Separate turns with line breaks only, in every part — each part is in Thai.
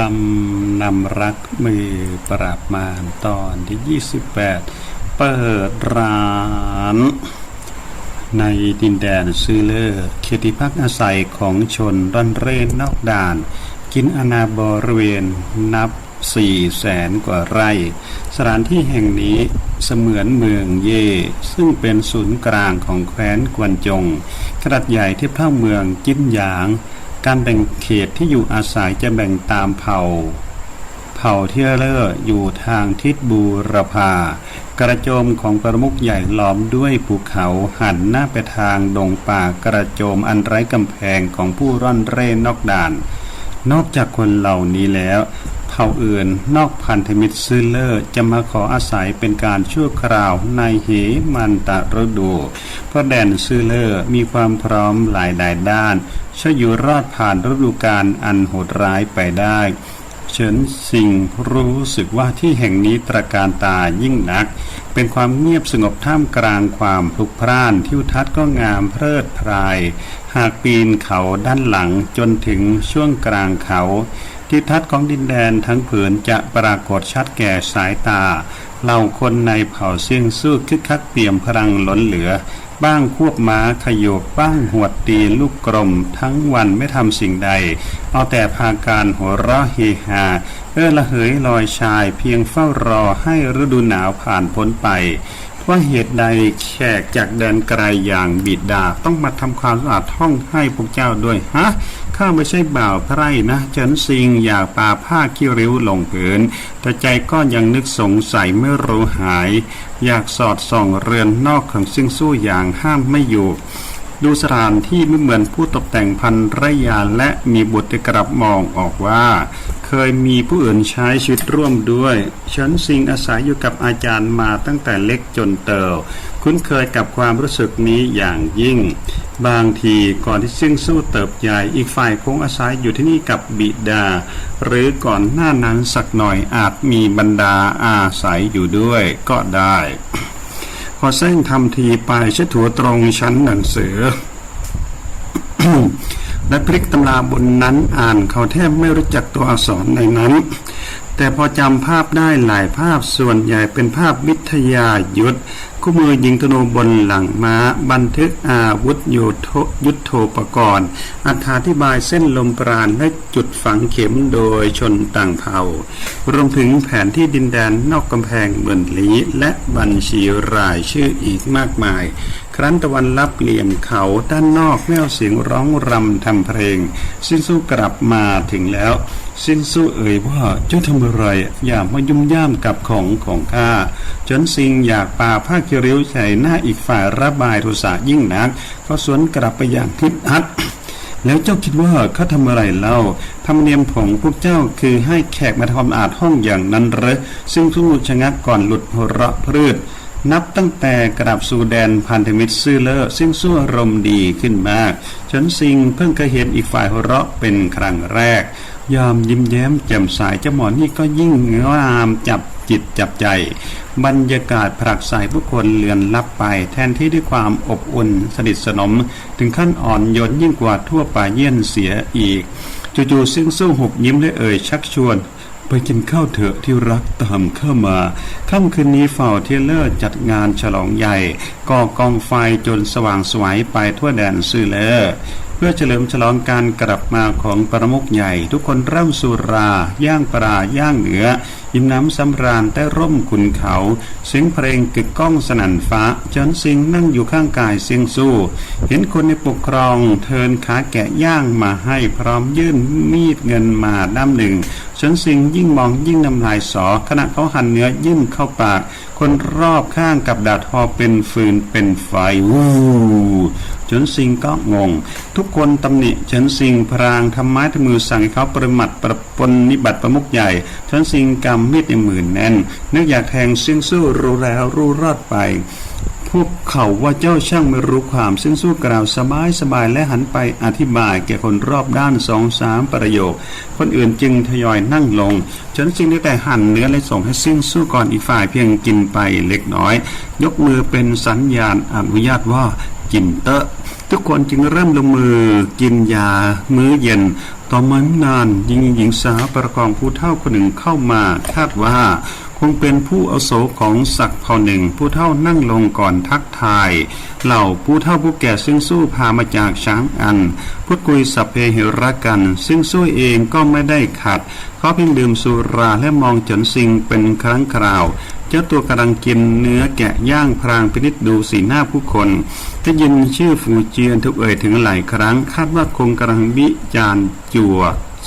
ลำนำรักมือปราบมารตอนที่ 28 เปิดร้าน ในดินแดนซือเลอร์เขตที่พักอาศัยของชนร่อนเร่นอกด่าน กินอนาบริเวณนับสี่แสนกว่าไร่ สถานที่แห่งนี้เสมือนเมืองเย่ซึ่งเป็นศูนย์กลางของแคว้นกวนจงขนาดใหญ่เทียบเท่าเมืองจิ้นหยาง การแบ่งเขตที่อยู่อาศัยจะแบ่งตามเผ่า เผ่าเทียเลอร์อยู่ทางทิศบูรพากระโจมของประมุกใหญ่ล้อมด้วยภูเขาหันหน้าไปทางดงป่ากระโจมอันไร้กำแพงของผู้ร่อนเร่นอกด่าน นอกจากคนเหล่านี้แล้ว ผ่าอื่น นอกพันธมิตรซื้อเลอร์จะมาขออาศัยเป็นการชั่วคราวในเหมันตะฤดู เพราะแดนซื้อเลอร์มีความพร้อมหลายดายด้านช่วยอยู่รอดผ่านฤดูกาลอันโหดร้ายไปได้เฉินสิงรู้สึกว่าที่แห่งนี้ตระการตายิ่งนัก เป็นความเงียบสงบท่ามกลางความพลุกพล่านทิวทัศน์ก็งามเพลิดเพราย หากปีนเขาด้านหลังจนถึงช่วงกลางเขา ทิวทัศน์ของดินแดนทั้งผืนจะปรากฏชัดแก่สายตาเหล่าคนในเผ่าเซียงสู้คึกคักเปี่ยมพลังล้นเหลือ บ้างควบม้าขยโยกบ้างหวดตีลูกกลม ทั้งวันไม่ทำสิ่งใด เอาแต่พาการหัวเราะเฮฮาเออละเหยลอยชายเพียงเฝ้ารอให้ฤดูหนาวผ่านพ้นไปว่าเหตุใดแขกจากแดนไกลอย่างบิดา ต้องมาทำความสะอาดห้องให้พวกเจ้าด้วยฮะ ข้าไม่ใช่บ่าวพระไร่นะเจินซิงอยากปาผ้าคิริ้วลงผืนแต่ใจก็ยังนึกสงสัยไม่รู้หาย อยากสอดส่องเรือนนอกของซิ่งสู้อย่างห้ามไม่อยู่ดูสถานที่ไม่เหมือนผู้ตกแต่งพันรยาและมีบุตรกลับมองออกว่า เคยมีผู้อื่นใช้ชีวิตร่วมด้วย ฉันสิงอาศัยอยู่กับอาจารย์มาตั้งแต่เล็กจนเติบ คุ้นเคยกับความรู้สึกนี้อย่างยิ่ง บางทีก่อนที่ซิ่งสู้เติบใหญ่อีกฝ่ายคงอาศัยอยู่ที่นี่กับบิดา หรือก่อนหน้านั้นสักหน่อยอาจมีบรรดาอาศัยอยู่ด้วยก็ได้พอเส้นทำทีไปเช็ดถัวตรงชั้นหนังสือและพลิกตำราบนนั้นอ่านเขาแทบไม่รู้จักตัวอักษรในนั้น แต่พอจำภาพได้หลายภาพส่วนใหญ่เป็นภาพวิทยายุทธ คู่มือยิงธนูบนหลังม้า บันทึกอาวุธโยโทยุทโธปกรณ์อธิบายเส้นลมปราณและจุดฝังเข็มโดยชนต่างเผ่ารวมถึงแผนที่ดินแดนนอกกำแพงเมืองลีและบัญชีรายชื่ออีกมากมาย ครั้นตะวันลับเหลี่ยมเขาด้านนอกแมวเสียงร้องรำทำเพลง สิ้นสู้กลับมาถึงแล้ว สิ้นสู้เอ่ยว่าเจ้าทำอะไรอย่ามายุ่มย่ามกับของของข้าจนสิงอยากป่าผ้าคิริ้วใส่หน้าอีกฝ่ายระบายโทสะยิ่งนัก ก็สวนกลับไปอย่างทิดอัดแล้วเจ้าคิดว่าข้าทำอะไรเล่าธรรมเนียมของพวกเจ้าคือให้แขกมาทำความอาดห้องอย่างนั้นเหรอซึ่งสู้ชะงักก่อนหลุดหัวเราะพืช นับตั้งแต่กลับสู่แดนพันธมิตรซื่อเลอซึ่งสู้อารมณ์ดีขึ้นมากฉนสิงเพิ่งเคยเห็นอีกฝ่ายหัวเราะเป็นครั้งแรกยามยิ้มแย้มแจ่มใสเจ้าหมอนี่ก็ยิ่งงามจับจิตจับใจ บรรยากาศผลักใสผู้คนเลือนลับไป แทนที่ด้วยความอบอุ่นสนิทสนม ถึงขั้นอ่อนโยนยิ่งกว่าทั่วป่าเยี่ยนเสียอีกจู่ๆซึ่งสู้หุบยิ้มและเอ่ยชักชวน ไปกินข้าวเถอะที่รักตามเข้ามาค่ำคืนนี้เฝ้าเทเลอร์จัดงานฉลองใหญ่ก่อกองไฟจนสว่างสวยไปทั่วแดนซื่อเลอ เพื่อเฉลิมฉลองการกลับมาของประมุขใหญ่ ทุกคนเร่ำสุรา ย่างปลาย่างเนื้อยิ้มน้ำสำราญใต้ร่มขุนเขาเสียงเพลงกึกก้องสนั่นฟ้าจนสิงนั่งอยู่ข้างกายเสียงสู้ เห็นคนในปกครองเทินขาแกะย่างมาให้พร้อมยื่นมีดเงินมาด้ามหนึ่งชนสิงยิ่งมองยิ่งน้ำลายสอ ขณะเขาหั่นเนื้อยิ่งเข้าปาก คนรอบข้างกับดาดทอเป็นฟืนเป็นไฟวู จนสิงก็งง ทุกคนตำหนิเฉินสิงพรางทำไม้ทำมือสั่งให้เขาประมัดประปนนิบัติประมุกใหญ่เฉินสิงกำมีดในมือแน่นนึกอยากแทงซึ่งสู้รู้แล้วรู้รอดไปพวกเขาว่าเจ้าช่างไม่รู้ความซึ่งสู้กล่าวสบายสบายและหันไปอธิบายแก่คนรอบด้านสองสามประโยค คนอื่นจึงทยอยนั่งลงฉันจึงได้แต่หั่นเนื้อและส่งให้ซึ่งสู้ก่อนอีกฝ่ายเพียงกินไปเล็กน้อย ยกมือเป็นสัญญาณอนุญาตว่า กินเตอะทุกคนจึงเริ่มลงมือกินยามื้อเย็น ต่อมาไม่นานหญิงหญิงสาวประกองผู้เท่าคนหนึ่งเข้ามาคาดว่า คงเป็นผู้อาวุโสของศักดิ์เผ่าหนึ่ง ผู้เท่านั่งลงก่อนทักทาย เหล่าผู้เท่าผู้แก่ซึ่งสู้พามาจากช้างอัน พูดคุยสัพเพเหระกัน ซึ่งสู้เองก็ไม่ได้ขัด เขาเพียงดื่มสุราและมองจนสิงเป็นครั้งคราว เจ้าตัวกำลังกินเนื้อแกะย่างพรางพินิษดูสีหน้าผู้คนได้ยินชื่อฟูเจียนทุกเอ่ยถึงหลายครั้ง คาดว่าคงกำลังวิจารณ์จั่ว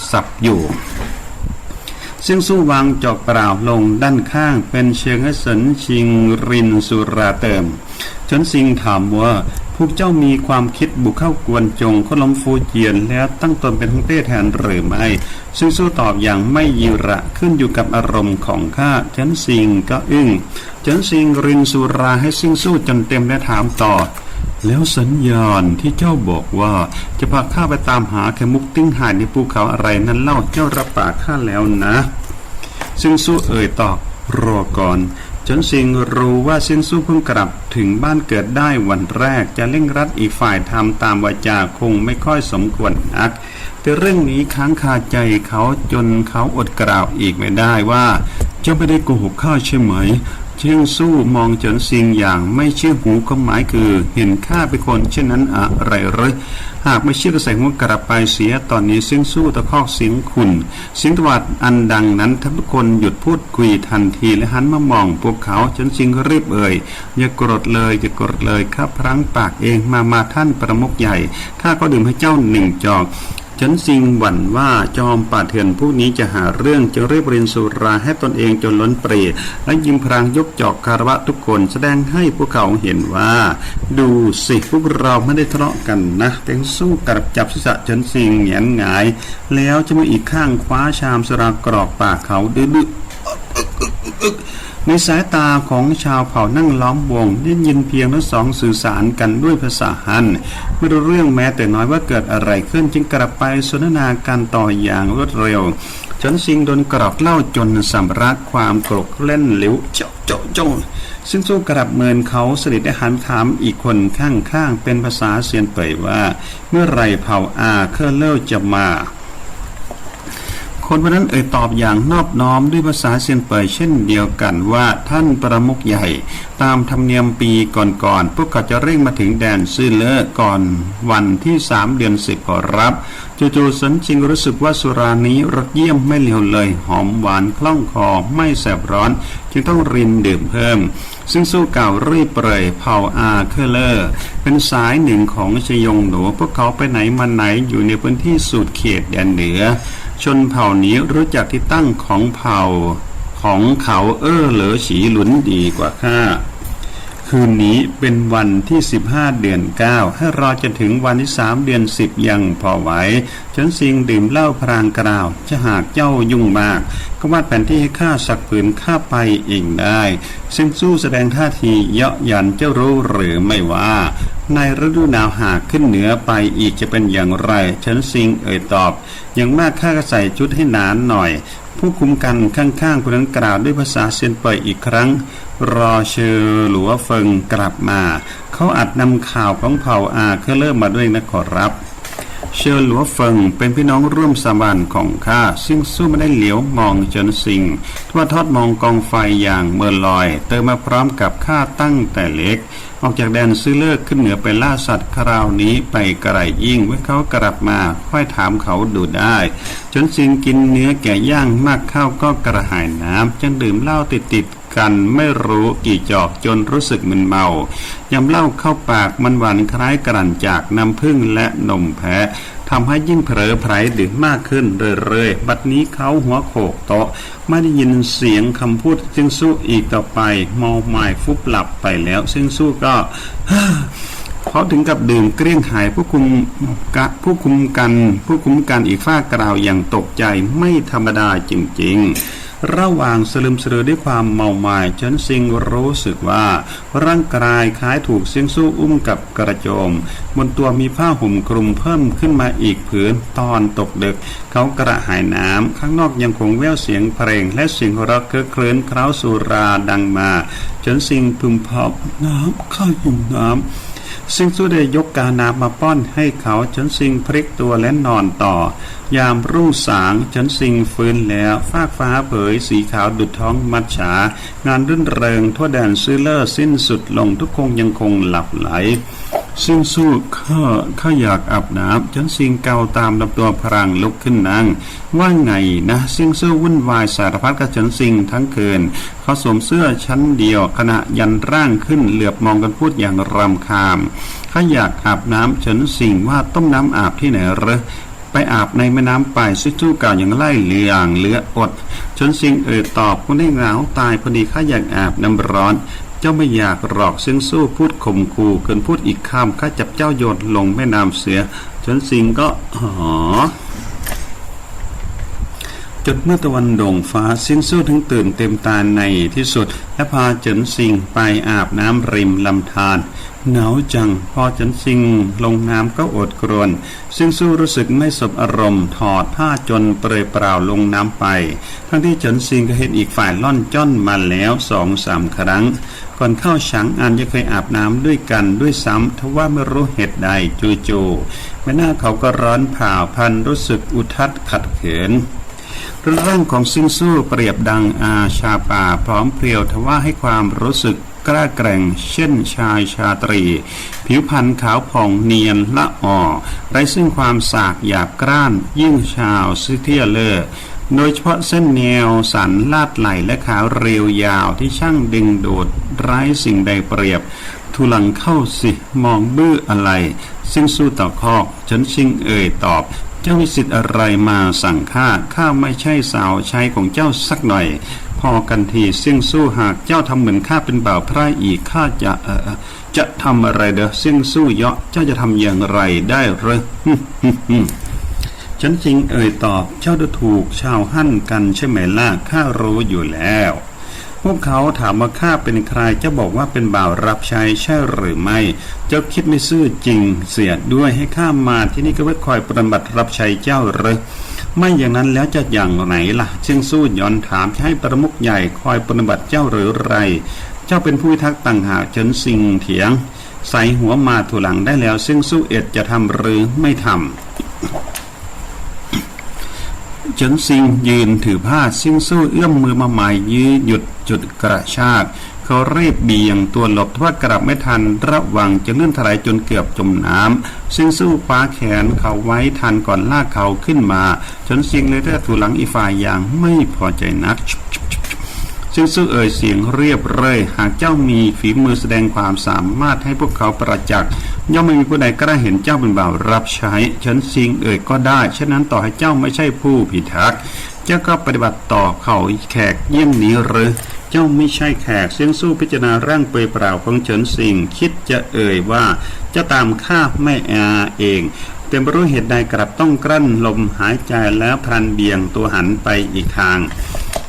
สับอยู่ซึ่งสู้วางจอกเปล่าลงด้านข้างเป็นเชิงให้สนชิงรินสุราเติม จนสิงถามว่า วกเจ้ามีความคิดบุกเข้ากวนจงขลมฟูเจียน แล้วตั้งตนเป็นฮังเต้แทนหรือไม่ ซึ่งสู้ตอบอย่างไม่ยิระขึ้นอยู่กับอารมณ์ของข้าจันสิงก็อึ้งจันสิงรินสุราให้ซิ่งสู้จนเต็มและถามต่อ แล้วสัญญาณที่เจ้าบอกว่า จะพาข้าไปตามหาไข่มุกติ้งหายในภูเขาอะไรนั้นเล่าเจ้ารับปากข้าแล้วนะ ซึ่งสู้เอ่ยตอบรอก่อน จนสิงรู้ว่าเส้นสู้เพิ่งกลับถึงบ้านเกิดได้วันแรก จะเร่งรัดอีกฝ่ายทำตามวาจาคงไม่ค่อยสมควรนัก แต่เรื่องนี้ค้างคาใจเขาจนเขาอดกล่าวอีกไม่ได้ว่าเจ้าไม่ได้โกหกข้าใช่ไหม เชียงสู้มองจนสิงอย่างไม่เชื่อหูก็หมายคือ เห็นข้าเป็นคน เช่นนั้นอะไรหรือหากไม่เชื่อก็ใส่หัวกลับไปเสียตอนนี้เสียงสู้ตะคอกเสียงขุนเสียงตวัดอันดังนั้นทุกคนหยุดพูดคุยทันทีและหันมามองพวกเขาจนสิงรีบเอ่ยอย่ากรดเลยอย่ากรดเลยข้าพลั้งปากเองมามาท่านประมุขใหญ่ข้าก็ดื่มให้เจ้าหนึ่งจอก ฉันสิงหวั่นว่าจอมป่าเถื่อนผู้นี้จะหาเรื่องจะเรียบเรียนสุราให้ตนเองจนล้นเปรตและยิมพรางยกจอกคารวะทุกคนแสดงให้พวกเขาเห็นว่า ดูสิพวกเราไม่ได้ทะเลาะกันนะแต่สู้กับจับศีรษะฉันสิงเหงียนหงาย แล้วจะมาอีกข้างคว้าชามสรากรอกปากเขาดื้อ ในสายตาของชาวเผ่านั่งล้อมวงได้ยินเพียงทั้งสองสื่อสารกันด้วยภาษาฮันไม่รู้เรื่องแม้แต่น้อยว่าเกิดอะไรขึ้นจึงกลับไปสนทนาการต่ออย่างรวดเร็วจนสิงโดนกรอกเล่าจนสำรักความโกรกเล่นหลิวเจ้าเจ้าเจ้าซึ่งสู้กลับเมินเขาสนิทได้หันถามอีกคนข้างๆเป็นภาษาเซียนเป่ยว่า เมื่อไรเผ่าอาเคอร์เลอร์จะมา คนวันนั้นเอ่ยตอบอย่างนอบน้อมด้วยภาษาเซียนเป่ยเช่นเดียวกันว่าท่านประมุขใหญ่ ตามธรรมเนียมปีก่อนๆพวกเขาจะเร่งมาถึงแดนซื่อเลอก่อนวันที่สามเดือนสิบขอรับจู่ๆสันชิงรู้สึกว่าสุรานี้รสเยี่ยมไม่เลวเลย หอมหวานคล่องคอไม่แสบร้อน จึงต้องรินดื่มเพิ่ม ซึ่งสู้เก่ารีบเปรยเผาอาเคเลอร์เป็นสายหนึ่งของชยงหนูพวกเขาไปไหนมาไหนอยู่ในพื้นที่สุดเขตแดนเหนือ ชนเผ่านี้รู้จักที่ตั้งของเผ่าของเขาเอ้อเหลอฉีหลุนดีกว่าข้าคืนนี้เป็นวันที่ 15 เดือน 9 ให้รอจนถึงวันที่ 3 เดือน 10 ยังพอไหวฉันสิงดื่มเหล้าพรางกล่าว จะหากเจ้ายุ่งมาก ก็วาดแผนที่ให้ข้าสักผืนข้าไปเองได้ ซึ่งสู้แสดงท่าทีเยาะยันเจ้ารู้หรือไม่ว่า ในฤดูหนาวหากขึ้นเหนือไปอีกจะเป็นอย่างไร ฉันสิงเอ่ยตอบ อย่างมากข้าก็ใส่ชุดให้หนานหน่อย ผู้คุมกันข้างๆคนนั้นกล่าวด้วยภาษาเซียนเปยอีกครั้ง รอเชอหลัวเฟิงกลับมา เขาอาจนำข่าวของเผ่าอาเคอเริ่มมาด้วยนะขอรับ เชอหลัวเฟิงเป็นพี่น้องร่วมสาบานของข้าซึ่งสู้ไม่ได้เหลียวมองจนสิงทว่าทอดมองกองไฟอย่างเมื่อลอย เติมมาพร้อมกับข้าตั้งแต่เล็ก ออกจากแดนซื้อเลิกขึ้นเหนือไปล่าสัตว์คราวนี้ไปกระไกลยิ่งเมื่อเขากลับมาค่อยถามเขาดูได้ จนสิงกินเนื้อแก่ย่างมากเข้าก็กระหายน้ำจึงดื่มเหล้าติดติดๆ กันไม่รู้กี่จอกจนรู้สึกมึนเมายำเล้าเข้าปากมันหวานคล้ายกรั่นจากน้ำผึ้งและนมแพะทำให้ยิ่งเผลอไผลดื่มมากขึ้นเรื่อยๆ บัดนี้เขาหัวโขกโต๊ะไม่ได้ยินเสียงคำพูดซึ่งสู้อีกต่อไปเมาหมายฟุบหลับไปแล้วซึ่งสู้ก็เขาถึงกับดื่มเกลี้ยงหายผู้คุมกะผู้คุมกัน ผู้คุมกันอีกฝ้ากล่าวอย่างตกใจไม่ธรรมดาจริงๆ ระหว่างสลึมสลือด้วยความเมาหมายฉันสิงรู้สึกว่า ร่างกายคล้ายถูกเสียงสู้อุ้มกับกระโจม บนตัวมีผ้าห่มคลุมเพิ่มขึ้นมาอีกผืนตอนตกดึก เขากระหายน้ำข้างนอกยังคงแววเสียงเพลง และเสียงหัวเราะเครือเคลื่อนเคล้าสุราดังมาฉันสิงพึมพำน้ำข้าหิวน้ำซึ่งสู้ได้ยกกาน้ำมาป้อนให้เขาจนสิงพลิกตัวและนอนต่อ ยามรุ่งสางฉันสิงฟื้นแล้วฟากฟ้าเผยสีขาวดุดท้องมัดฉา งานรื่นเริงทั่วแดนซื้อเลอร์สิ้นสุดลงทุกคงยังคงหลับไหลซึ่งสู้ข้าข้าอยากอาบน้ำฉันสิงเกาตามลำตัวพรางลุกขึ้นนั่งว่าไงนะซิ่งสู้วุ่นวายสารพัดกับฉันสิงทั้งคืนเขาสวมเสื้อชั้นเดียวขณะยันร่างขึ้นเหลือบมองกันพูดอย่างรำคาญข้าอยากอาบน้ำฉันสิงว่าต้มน้ำอาบที่ไหนเหรอ ไปอาบในแม่น้ำไปซิทูเก่าอย่างไล่เลียงเลืออดชนสิงเอ่ยตอบคุณได้หนาวตายพอดีข้าอยากอาบน้ำร้อนเจ้าไม่อยากหลอกซึ่งสู้พูดข่มขู่เกินพูดอีกคำข้าจับเจ้าโยนลงแม่น้ำเสียชนสิงก็หอจดเมื่อตะวันโด่งฟ้าสิ้นสู้ถึงตื่นเต็มตาในที่สุด และพาเจินสิงไปอาบน้ำริมลำธาร หนาวจัง พอเจินสิง ลงน้ำก็อดกรวน ซึ่งสู้รู้สึกไม่สบอารมณ์ ถอดผ้าจนเปรยเปล่าลงน้ำไป ทั้งที่เจินสิงก็เห็นอีกฝ่ายล่อนจ้อนมาแล้วสองสามครั้ง ก่อนเข้าฉางอันจะเคยอาบน้ำด้วยกันด้วยซ้ำทว่าไม่รู้เหตุใดจู่ๆไม่น่าเขาก็ร้อนผ่าพันรู้สึกอุทัดขัดเขินร่างของซิงสู้เปรียบดังอาชาป่าพร้อมเพรียวทว่าให้ความรู้สึก กล้าแกร่ง เช่นชายชาตรี ผิวพรรณขาวผ่องเนียนละอ่อไร้ซึ่งความสากหยาบกร้าน ยิ่งชาวซิเทียเลอร์โดยเฉพาะเส้นแนวสันลาดไหลและขาวเรียวยาวที่ช่างดึงดูดไร้สิ่งใดเปรียบ ทุลังเข้าสิมองบื้ออะไรซิงสู้ต่อคอกฉันชิงเอ่ยตอบเจ้ามีสิทธิ์อะไรมาสั่งข้าข้าไม่ใช่สาวใช้ของเจ้าสักหน่อย พอกันทีเสี่ยงสู้หากเจ้าทำเหมือนข้าเป็นบ่าวพระอีกข้าจะเออจะทำอะไรเด้อเสี่ยงสู้เยาะเจ้าจะทำอย่างไรได้เหรอฉันจริงเอ่ยตอบเจ้าดูถูกชาวหั่นกันใช่ไหมล่ะข้ารู้อยู่แล้ว พวกเขาถามว่าข้าเป็นใครเจ้าบอกว่าเป็นบ่าวรับใช้ใช่หรือไม่ เจ้าคิดไม่ซื่อจริงเสียด้วยให้ข้ามาที่นี่ก็เพื่อคอยปฏิบัติรับใช้เจ้าหรือ ไม่อย่างนั้นแล้วจะอย่างไหนล่ะเชิงสู้ย้อนถามจะให้ประมุขใหญ่คอยปฏิบัติเจ้าหรือไร เจ้าเป็นผู้ทักต่างหากเฉินสิงเถียง ใส่หัวมาถูหลังได้แล้วซึ่งสู้เอ็ดจะทำหรือไม่ทำเฉินซิงยืนถือผ้าซิ่งสู้เอื้อมมือมาหมายยื้อหยุดจุดกระชาก เขารีบเบี่ยงตัวหลบทว่ากลับไม่ทันระวังจะเลื่อนถลายจนเกือบจมน้ำซิ่งสู้คว้าแขนเขาไว้ทันก่อนลากเขาขึ้นมาเฉินซิงเลยได้ถูหลังอีฝ่ายอย่างไม่พอใจนักซึ่งสู้เอ่ยเสียงเรียบเร่ยหากเจ้ามีฝีมือแสดงความสามารถให้พวกเขาประจักษ์ย่อมไม่มีผู้ใดกล้าเห็นเจ้าเป็นบ่าวรับใช้ฉันสิงเอ่ยก็ได้ฉะนั้นต่อให้เจ้าไม่ใช่ผู้พิทักษ์ เจ้าก็ปฏิบัติต่อเขาแขกเยี่ยงนี้หรือ เจ้าไม่ใช่แขกเสียงสู้พิจารณาร่างเปลือยเปล่าของเฉินสิงคิดจะเอ่ยว่าจะตามข้าแม่อาเองแต่ไม่รู้เหตุใดกลับต้องกลั้นลมหายใจแล้วพลันเบี่ยงตัวหันไปอีกทาง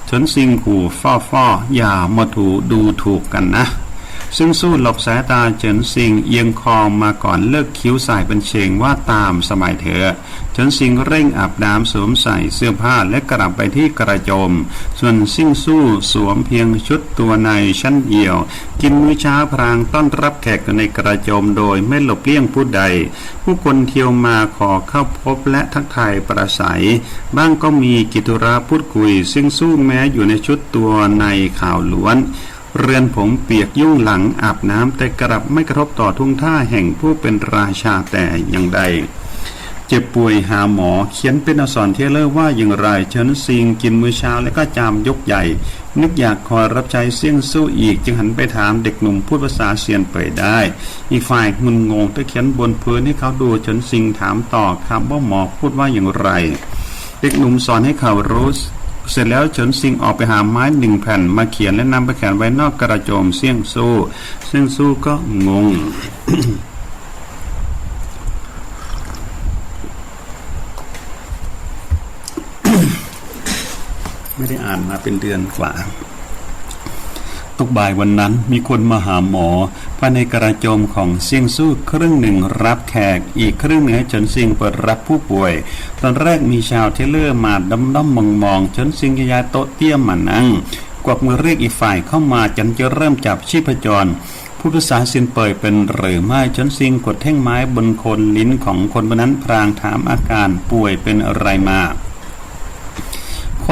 ชนซิงขู่ฟ่อฟ่ออย่ามาถูดูถูกกันนะ ซึ่งสู้หลบสายตาเฉินซิงเอียงคอมาก่อนเลิกคิ้วใส่เป็นเชงว่าตามสมัยเถอเฉินซิงเร่งอาบน้ำสวมใส่เสื้อผ้าและกลับไปที่กระโจม ส่วนซิ่งสู้สวมเพียงชุดตัวในชั้นเดียว กินมื้อเช้าพรางต้อนรับแขกในกระโจมโดยไม่หลบเลี่ยงผู้ใด ผู้คนเที่ยวมาขอเข้าพบและทักทายประสัย บ้างก็มีกิตุระพูดคุย ซึ่งสู้แม้อยู่ในชุดตัวในข่าวล้วน เรือนผงเปียกยุ่งหลังอาบน้ำแต่กลับไม่กระทบต่อทุ่งท่าแห่งผู้เป็นราชาแต่อย่างใด เจ็บป่วยหาหมอเขียนเป็นอักษรเทเลอร์ว่าอย่างไรเฉินซิงกินมื้อเช้าและก็จามยกใหญ่ นึกอยากคอยรับใช้เสี่ยงสู้อีก จึงหันไปถามเด็กหนุ่มพูดภาษาเซียนเปยได้ อีกฝ่ายงุนงงแต่เขียนบนพื้นให้เขาดูเฉินซิงถามต่อครับว่าหมอพูดว่าอย่างไร เด็กหนุ่มสอนให้เขารู้ เสร็จแล้วเฉินซิงออกไปหาไม้หนึ่งแผ่นมาเขียนและนำไปแขวนไว้นอกกระโจมเสี่ยงสู้เสี่ยงสู้ก็งงไม่ได้อ่านมาเป็นเดือนกว่า กบ่ายวันนั้นมีคนมาหาหมอภายในกระโจมของเซียงสู้ครึ่งหนึ่งรับแขก อีกครึ่งหนึ่งให้เฉินซิงเปิดรับผู้ป่วย ตอนแรกมีชาวเทเลอร์มาด้อมด้อมมองมองๆเฉินซิงย้ายโต๊ะเตี้ยมมานั่งกวักมือเรียกอีกฝ่ายเข้ามาจันจะเริ่มจับชีพจรผู้ภาษาเซียนเปยเป็นหรือไม่ชนซิงกดแท่งไม้บนคนลิ้นของคนบนนั้นพรางถามอาการป่วยเป็นอะไรมา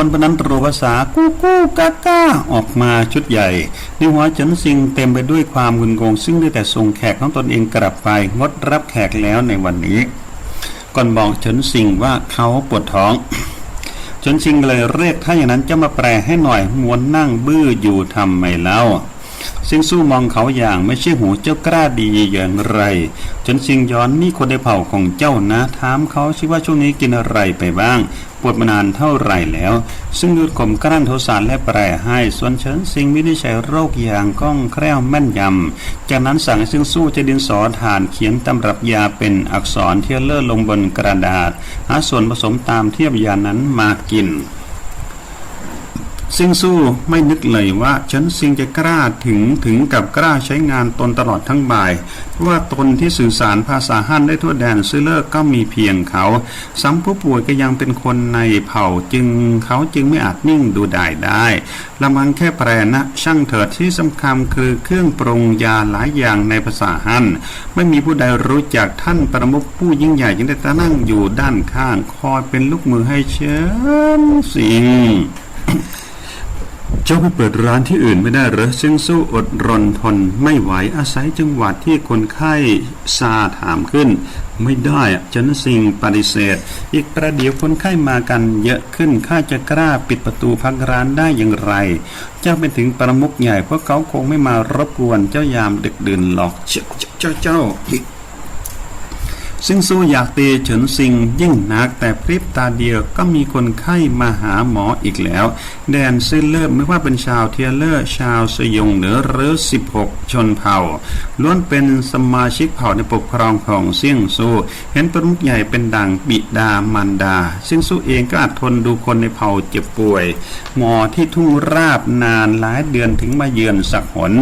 คนบนนั้นรู้ภาษากู้กู้กาก้าออกมาชุดใหญ่ในหัวเฉินซิงเต็มไปด้วยความงุนงง ซึ่งได้แต่ส่งแขกของตนเองกลับไปงดรับแขกแล้วในวันนี้ ก่อนบอกเฉินซิงว่าเขาปวดท้องเฉินซิงเลยเรียกถ้าอย่างนั้นจะมาแปลให้หน่อยมวนนั่งบื้ออยู่ทำไมเล่าซิงสู้มองเขาอย่างไม่ใช่หูเจ้ากล้าดีอย่างไรจนซิงย้อนนี่คนในเผ่าของเจ้านะถามเขาชิว่าช่วงนี้กินอะไรไปบ้าง ปวดมานานเท่าไหร่แล้ว ซึ่งดูดข่มกลั้นโทสารและแปรให้ ส่วนเฉินซิงวินิจฉัยโรคอย่างกล้องแคล่วแม่นยำ จากนั้นสั่งให้ซิงสู้จะดินสอฐานเขียนตำรับยาเป็นอักษรเทียเลอร์ลงบนกระดาษ หาส่วนผสมตามเทียบยานั้นมากิน ซิงสู้ไม่นึกเลยว่า ฉันซิงจะกล้าถึงถึงกับกล้าใช้งานตนตลอดทั้งบ่าย ว่าตนที่สื่อสารภาษาฮั่นได้ทั่วแดนซื้อเลิกก็มีเพียงเขา ซ้ำผู้ป่วยก็ยังเป็นคนในเผ่าจึงเขาจึงไม่อาจนิ่งดูได้ได้ละมังแค่แปรนะช่างเถิดที่สำคัญคือเครื่องปรุงยาหลายอย่างในภาษาฮั่นไม่มีผู้ใดรู้จักท่านประมุขผู้ยิ่งใหญ่ยังได้ตนั่งอยู่ด้านข้างคอยเป็นลูกมือให้เชิญสิง เจ้าไปเปิดร้านที่อื่นไม่ได้เหรอซึ่งสู้อดรนทนไม่ไหวอาศัยจังหวัดที่คนไข้ซาถามขึ้น ไม่ได้อะจันสิงปฏิเสธ อีกประเดี๋ยวคนไข้มากันเยอะขึ้นข้าจะกล้าปิดประตูพักร้านได้อย่างไร เจ้าเป็นถึงประมุขใหญ่เพราะเขาคงไม่มารบกวนเจ้ายามดึกดื่นหรอกเจ้าเจ้าเจ้า ซึ่งสู้อยากเตเฉินซิงยิ่งนัก แต่พริบตาเดียวก็มีคนไข้มาหาหมออีกแล้ว แดนเซิลเลอร์ไม่ว่าเป็นชาวเทียเลอร์ ชาวสยงเหนือหรือ16 ชนเผ่า ล้วนเป็นสมาชิกเผ่าในปกครองของเซี่ยงซูเห็นประมุขใหญ่เป็นดังบิดามารดาซึ่งสู้เองก็อาทนดูคนในเผ่าเจ็บป่วย หมอที่ทุ่งราบนานหลายเดือนถึงมาเยือนสักหน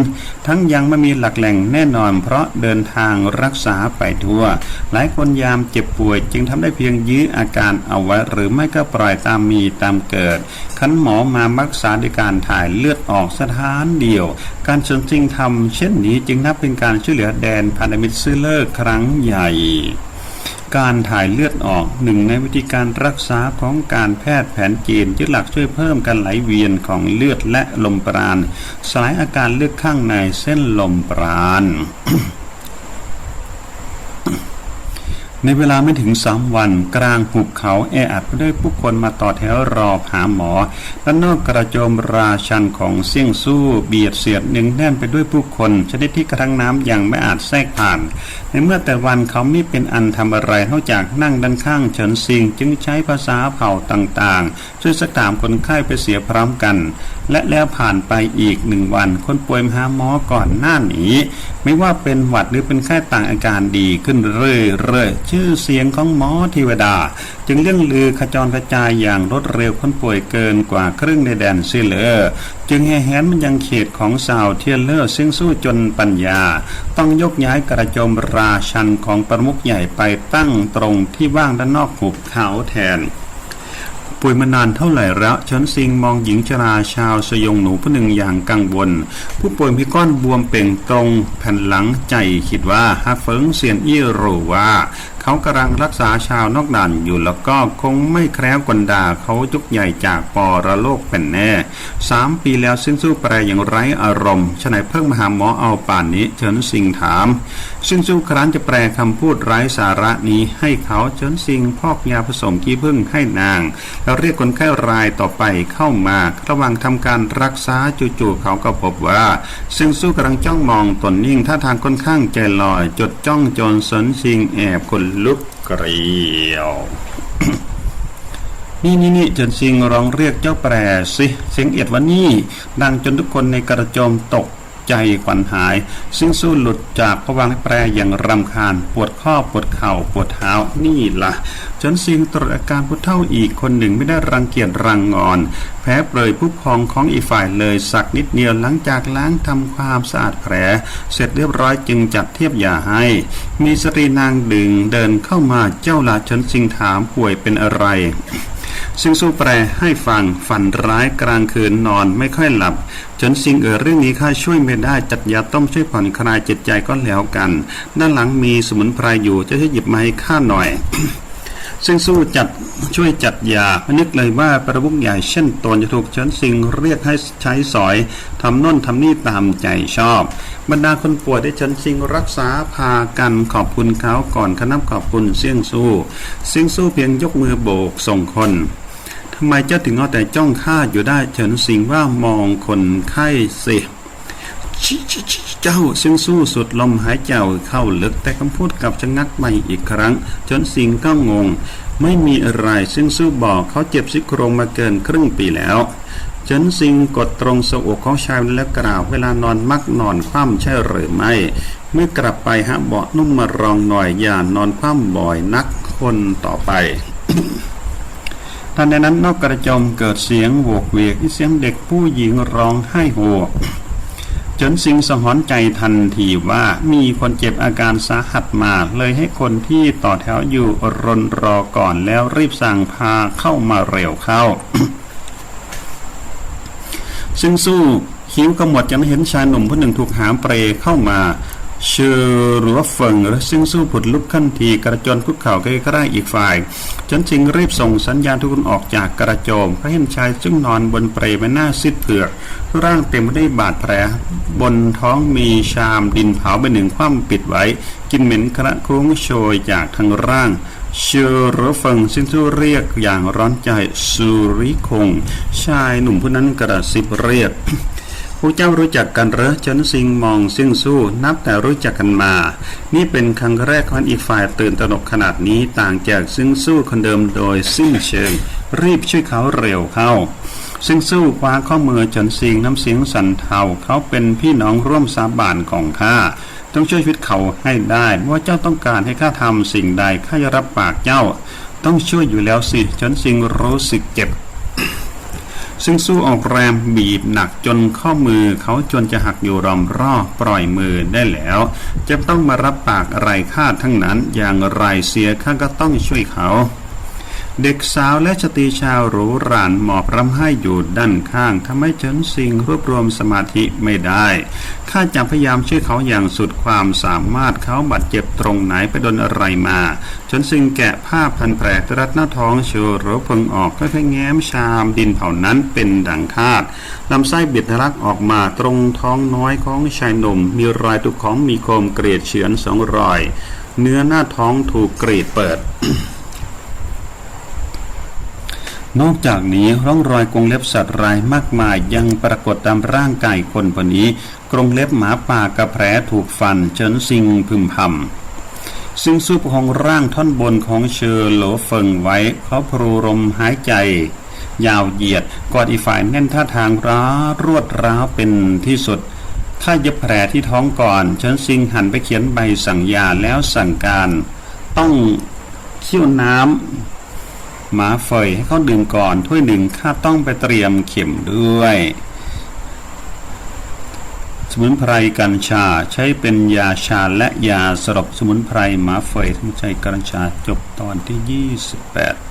ทั้งยังไม่มีหลักแหล่งแน่นอนเพราะเดินทางรักษาไปทั่วหลายคนยามเจ็บป่วย จึงทำได้เพียงยื้ออาการเอาไว้หรือไม่ก็ปล่อยตามมีตามเกิด คันหมอมารักษาด้วยการถ่ายเลือดออกสถานเดียว การชนจริงทำเช่นนี้จึงนับเป็นการช่วยเหลือแดนพันธมิตรซื้อเลิกครั้งใหญ่การถ่ายเลือดออกหนึ่งในวิธีการรักษาของการแพทย์แผนจีนยึดหลักช่วยเพิ่มการไหลเวียนของเลือดและลมปราณสลายอาการเลือดข้างในเส้นลมปราณ ในเวลาไม่ถึงสามวัน กลางหุบเขาแออัดไปด้วยผู้คนมาต่อแถวรอหาหมอด้านนอกกระโจมราชันของเสี่ยงสู้เบียดเสียดหนึ่งแน่นไปด้วยผู้คน ชนิดที่กระทั่งน้ำยังไม่อาจแทรกผ่าน ในเมื่อแต่วันเขาไม่เป็นอันทำอะไรนอกจากนั่งด้านข้างเฉินซิงจึงใช้ภาษาเผ่าต่าง ๆช่วยสักถามคนไข้ไปเสียพร้อมกัน และแล้วผ่านไปอีกหนึ่งวัน คนป่วยมาหาหมอก่อนหน้านี้ ไม่ว่าเป็นหวัดหรือเป็นไข้ต่างอาการดีขึ้นเรื่อยๆชื่อเสียงของหมอเทวดา จึงเรื่องลือขจรกระจายอย่างรวดเร็วคนป่วยเกินกว่าครึ่งในแดนซิเลอร์จึงแห่แหนมันยังเขตของสาวเทียเลอร์ซึ่งสู้จนปัญญา ต้องยกย้ายกระโจมราชันของประมุขใหญ่ไปตั้งตรงที่ว่างด้านนอกหุบเขาแทน ป่วยมานานเท่าไหร่แล้วฉันซิงมองหญิงชราชาวสยงหนูผู้หนึ่งอย่างกังวล ผู้ป่วยมีก้อนบวมเป่งตรงแผ่นหลังใจคิดว่าฮาเฟิงเซียนอี้รู้ว่า เขากำลังรักษาชาวนอกด่านอยู่แล้วก็คงไม่แคล้วกลดาเขายุกใหญ่จากปอระโลกเป็นแน่สามปีแล้วซึ่งสู้แปรอย่างไร้อารมณ์ฉะไหนเพิ่งมาหาหมอเอาป่านนี้เฉินซิงถาม ซึ่งสู้ครั้นจะแปลคำพูดไร้สาระนี้ให้เขาเฉินซิงพอกยาผสมขี้ผึ้งให้นาง แล้วเรียกคนไข้รายต่อไปเข้ามา ระหว่างทำการรักษาจู่ๆเขาก็พบว่า ซึ่งสู้กำลังจ้องมองตนนิ่งท่าทางค่อนข้างใจลอย จดจ้องจนสนชิงแอบคนลุกเกลียวนี่นี่นี่จนซิงร้องเรียกเจ้าแปรสิเสียงเอียดว่านี่ดังจนทุกคนในกระโจมตก ใจขวัญหาย ซึ่งสู้หลุดจากพวังแปรอย่างรำคาญ ปวดข้อปวดเข่าปวดเท้านี่ละ่ะ จนซิงตรวจอาการผู้เท่าอีกคนหนึ่งไม่ได้รังเกียจรังงอนแผลเปรยผู้พองของอีกฝ่ายเลยสักนิดเดียวหลังจากล้างทำความสะอาดแผล เสร็จเรียบร้อยจึงจัดเทียบยาให้ มีสตรีนางดึงเดินเข้ามาเจ้าลาชนซิงถามป่วยเป็นอะไร ซึ่งสู้แปลให้ฟังฝันร้ายกลางคืนนอนไม่ค่อยหลับ จนสิ่งเอ่อเรื่องนี้ข้าช่วยไม่ได้จัดยาต้มช่วยผ่อนคลายจิตใจก็แล้วกัน ด้านหลังมีสมุนไพรอยู่จะให้หยิบมาให้ข้าหน่อยซึ่งสู้จัดช่วยจัดยาพนึกเลยว่าประมุขใหญ่เช่นตนจะถูกเชิญสิงเรียกให้ใช้สอยทำน่นทำนี่ตามใจชอบ บรรดาคนป่วยได้เชิญสิงรักษาพากันขอบคุณเขาก่อนคณับขอบคุณเสี่ยงสู้เสี่ยงสู้เพียงยกมือโบกส่งคน ทำไมเจ้าถึงเอาแต่จ้องข้าอยู่ได้เฉินสิงว่ามองคนไข้เสิชิชิชิเจ้าซึ่งสู้สุดลมหายใจเข้าลึกแต่คำพูดกลับชะงักไปอีกครั้งเฉินสิงก็งง ไม่มีอะไรซึ่งสู้บอกเขาเจ็บซี่โครงมาเกินครึ่งปีแล้วเฉินสิงกดตรงสะอกของชายแล้วกล่าวเวลานอนมักนอนคว่ำใช่หรือไม่ เมื่อกลับไปฮะเบาะนุ่มมารองหน่อยอย่านอนคว่ำบ่อยนักคนต่อไป ทันใดนั้นนอกกระจอมเกิดเสียงโวกเวกเสียงเด็กผู้หญิงร้องไห้โหจนสิงสะหอนใจทันทีว่ามีคนเจ็บอาการสาหัสมาเลยให้คนที่ต่อแถวอยู่รนรอก่อนแล้วรีบสั่งพาเข้ามาเร็วเข้า ซึ่งสู้คิ้วกระหมวดยังเห็นชายหนุ่มผู้หนึ่งถูกหามเปรเข้ามา ชื่อรือว่าเฟิงและซึ่งสู้ผุดลุกขั้นทีกระจนคุกเข่าใกล้ๆอีกฝ่ายจนจิงรีบส่งสัญญาณทุกคนออกจากกระโจม พระเห็นชายซึ่งนอนบนเปรใบหน้าซิดเผือก ร่างเต็มไปด้วยบาดแผล บนท้องมีชามดินเผาไปหนึ่งคว่ำปิดไว้ กินเหม็นกระครุ้งโชยจากทางร่างเชอรเฟิงซึ่งทูเรียกอย่างร้อนใจสุริคง ชายหนุ่มผู้นั้นกระซิบเรียก ผู้เจ้ารู้จักกันเหรอเฉินซิงมองซึ่งสู้นับแต่รู้จักกันมา นี่เป็นครั้งแรกของอีกฝ่ายตื่นตระหนกขนาดนี้ต่างจากซึ่งสู้คนเดิมโดยสิ้นเชิง รีบช่วยเขาเร็วเข้า ซึ่งสู้คว้าข้อมือเฉินซิงน้ำเสียงสั่นเทาเขาเป็นพี่น้องร่วมสาบานของข้าต้องช่วยชีวิตเขาให้ได้ว่าเจ้าต้องการให้ข้าทำสิ่งใดข้าจะรับปากเจ้า ต้องช่วยอยู่แล้วสิเฉินซิงรู้สึกเจ็บ ซึ่งสู้ออกแรงบีบหนักจนข้อมือเขาจนจะหักอยู่รอมรอบปล่อยมือได้แล้ว จะต้องมารับปากอะไรข้าทั้งนั้นอย่างไรเสียข้าก็ต้องช่วยเขา เด็กสาวและชตีชาวหรูหรานหมอบรำไห้อยู่ด้านข้างทำให้เฉินซิงรวบรวมสมาธิไม่ได้ ข้าจะพยายามช่วยเขาอย่างสุดความสามารถเขาบาดเจ็บตรงไหนไปโดนอะไรมาเฉินซิงแกะผ้าพันแผลรัดหน้าท้องโชว์รพิงออกก็แค่แง้มชามดินเผานั้นเป็นดังคาดลำไส้บิดทะลักออกมาตรงท้องน้อยของชายหนุ่ม มีรอยถูกของมีคมเกรียดเฉือนสองรอย เนื้อหน้าท้องถูกกรีดเปิดนอกจากนี้ร่องรอยกรงเล็บสัตว์รายมากมายยังปรากฏตามร่างกายคนคนนี้ กรงเล็บหมาป่ากระแผลถูกฟันเฉินซิงพึมพำซึ่งสู้ประคองร่างท่อนบนของเชอโหลเฟิงไว้เขาพรูลมหายใจ ยาวเหยียดกอดอีฝ่ายแน่นท่าทางร้ารวดร้าวเป็นที่สุดข้าเย็บแผลที่ท้องก่อนเฉินซิงหันไปเขียนใบสั่งยาแล้วสั่งการ ต้องเคี่ยวน้ำหมาเฟยให้เขาดื่มก่อนถ้วยหนึ่งข้าต้องไปเตรียมเข็มด้วย มุนไพรกัญชาใช้เป็นยาชาและยาสลบสมุนไพรหมาเฟยทั้งใจกัญชาจบตอนที่ 28